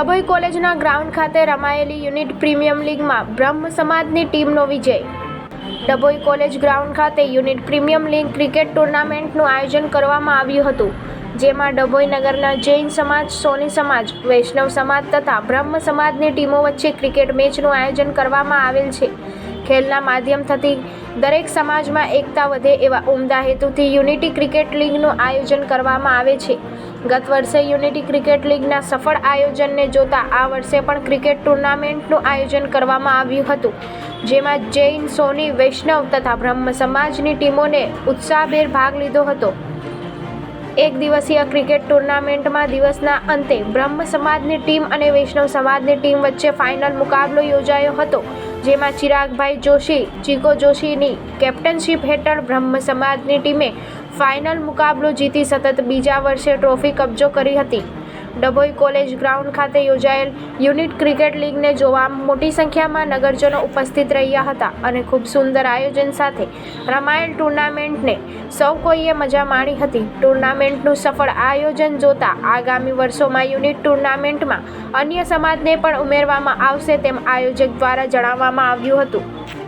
ડભોઈ કોલેજના ગ્રાઉન્ડ ખાતે રમાયેલી યુનિટ પ્રીમિયમ લીગમાં બ્રહ્મ સમાજની ટીમનો વિજય. ડભોઈ કોલેજ ગ્રાઉન્ડ ખાતે યુનિટ પ્રીમિયમ લીગ ક્રિકેટ ટુર્નામેન્ટનું આયોજન કરવામાં આવ્યું હતું, જેમાં ડભોઈ નગરના જૈન સમાજ, સોની સમાજ, વૈષ્ણવ સમાજ તથા બ્રહ્મ સમાજની ટીમો વચ્ચે ક્રિકેટ મેચનું આયોજન કરવામાં આવેલ છે. ખેલના માધ્યમ થકી દરેક સમાજમાં એકતા વધે એવા ઉમદા હેતુથી યુનિટી ક્રિકેટ લીગનું આયોજન કરવામાં આવે છે. ગત વર્ષે યુનિટી ક્રિકેટ લીગના સફળ આયોજનને જોતા આ વર્ષે પણ ક્રિકેટ ટુર્નામેન્ટનું આયોજન કરવામાં આવ્યું હતું, જેમાં જૈન, સોની, વૈષ્ણવ તથા બ્રહ્મ સમાજની ટીમોને ઉત્સાહભેર ભાગ લીધો હતો. એક દિવસીય ક્રિકેટ ટુર્નામેન્ટમાં દિવસના અંતે બ્રહ્મ સમાજની ટીમ અને વૈષ્ણવ સમાજની ટીમ વચ્ચે ફાઇનલ મુકાબલો યોજાયો હતો. જેમાં ચિરાગભાઈ જોશી, ચીકો જોશીની કેપ્ટનશીપ હેઠળ બ્રહ્મ સમાજની ટીમે ફાઇનલ મુકાબલો જીતી સતત બીજા વર્ષે ટ્રોફી કબજો કરી હતી. ડભોઈ કોલેજ ગ્રાઉન્ડ ખાતે યોજાયેલ યુનિટ ક્રિકેટ લીગને જોવા મોટી સંખ્યામાં નગરજનો ઉપસ્થિત રહ્યા હતા અને ખૂબ સુંદર આયોજન સાથે રમાયેલ ટુર્નામેન્ટને સૌ કોઈએ મજા માણી હતી. ટુર્નામેન્ટનું સફળ આયોજન જોતા આગામી વર્ષોમાં યુનિટ ટુર્નામેન્ટમાં અન્ય સમાજને પણ ઉમેરવામાં આવશે તેમ આયોજક દ્વારા જણાવવામાં આવ્યું હતું.